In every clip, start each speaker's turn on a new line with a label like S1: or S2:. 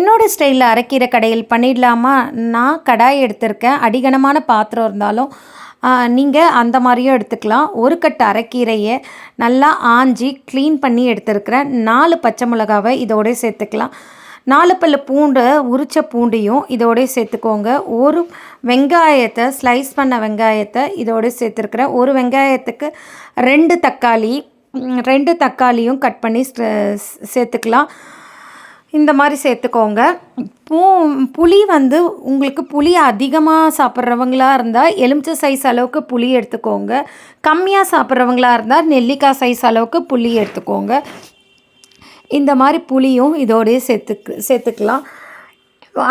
S1: என்னோடய ஸ்டைலில் அரைக்கீரை கடையில் பண்ணிடலாமா? நான் கடாய் எடுத்திருக்கேன். அடிகனமான பாத்திரம் இருந்தாலும் நீங்கள் அந்த மாதிரியும் எடுத்துக்கலாம். ஒரு கட்டு அரைக்கீரையை நல்லா ஆஞ்சி க்ளீன் பண்ணி எடுத்துருக்கிறேன். நாலு பச்சை மிளகாவை இதோடய சேர்த்துக்கலாம். நாலு பல்லு பூண்டு உரிச்ச பூண்டையும் இதோடய சேர்த்துக்கோங்க. ஒரு வெங்காயத்தை ஸ்லைஸ் பண்ண வெங்காயத்தை இதோடய சேர்த்துருக்குறேன். ஒரு வெங்காயத்துக்கு ரெண்டு தக்காளி ரெண்டு தக்காளியும் கட் பண்ணி சேர்த்துக்கலாம். இந்த மாதிரி சேர்த்துக்கோங்க. பூ புளி வந்து உங்களுக்கு புளி அதிகமாக சாப்பிட்றவங்களா இருந்தால் எலுமிச்சை சைஸ் அளவுக்கு புளி எடுத்துக்கோங்க. கம்மியாக சாப்பிட்றவங்களா இருந்தால் நெல்லிக்காய் சைஸ் அளவுக்கு புளி எடுத்துக்கோங்க. இந்த மாதிரி புளியும் இதோடய சேர்த்துக்கு சேர்த்துக்கலாம்.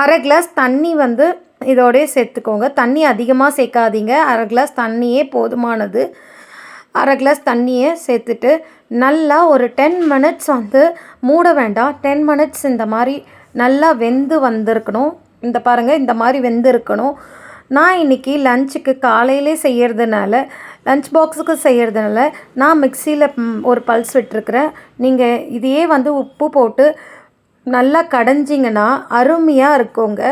S1: அரை கிளாஸ் தண்ணி வந்து இதோடய சேர்த்துக்கோங்க. தண்ணி அதிகமாக சேர்க்காதீங்க. அரை கிளாஸ் தண்ணியே போதுமானது. அரை கிளாஸ் தண்ணியை சேர்த்துட்டு நல்லா ஒரு டென் மினிட்ஸ் வந்து மூட வேண்டாம். டென் மினிட்ஸ் இந்த மாதிரி நல்லா வெந்து வந்திருக்கணும். இந்த பாருங்கள் இந்த மாதிரி வெந்திருக்கணும் நான் இன்றைக்கி லஞ்சுக்கு காலையிலே செய்கிறதுனால லஞ்ச் பாக்ஸுக்கு செய்கிறதுனால நான் மிக்சியில் ஒரு பல்ஸ் விட்டுருக்குறேன். நீங்கள் இதையே வந்து உப்பு போட்டு நல்லா கடைஞ்சிங்கன்னா அருமையாக இருக்குங்க.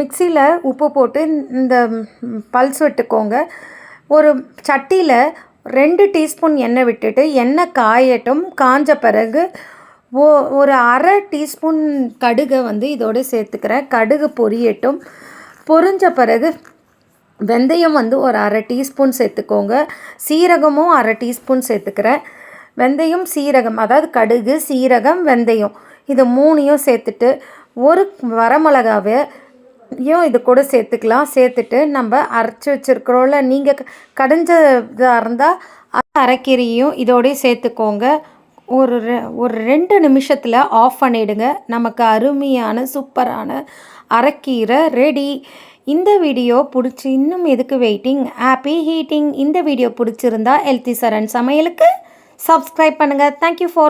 S1: மிக்சியில் உப்பு போட்டு இந்த பல்ஸ் விட்டுக்கோங்க. ஒரு சட்டியில் ரெண்டு டீஸ்பூன் எண்ணெய் விட்டுட்டு எண்ணெய் காயட்டும். காஞ்ச பிறகு ஓ ஒரு அரை டீஸ்பூன் கடுகை வந்து இதோடு சேர்த்துக்கிறேன். கடுகு பொரியட்டும். பொரிஞ்ச பிறகு வெந்தயம் வந்து ஒரு அரை டீஸ்பூன் சேர்த்துக்கோங்க. சீரகமும் அரை டீஸ்பூன் சேர்த்துக்கிறேன். வெந்தயம் சீரகம் அதாவது கடுகு சீரகம் வெந்தயம் இது மூணையும் சேர்த்துட்டு ஒரு வரமிளகாவை யும் இது கூட சேர்த்துக்கலாம். சேர்த்துட்டு நம்ம அரைச்சி வச்சுருக்குறோம்ல நீங்கள் கடைஞ்சதாக இருந்தால் அரைக்கீரையும் இதோடய சேர்த்துக்கோங்க. ஒரு ரெ- ஒரு ரெண்டு நிமிஷத்தில் ஆஃப் பண்ணிவிடுங்க நமக்கு அருமையான சூப்பரான அரைக்கீரை ரெடி இந்த வீடியோ பிடிச்சி இன்னும் எதுக்கு வெயிட்டிங் ஹாப்பி ஹீட்டிங் இந்த வீடியோ பிடிச்சிருந்தா ஹெல்த்தி சரண் சமையலுக்கு சப்ஸ்கிரைப் பண்ணுங்கள் தேங்க்யூ ஃபார்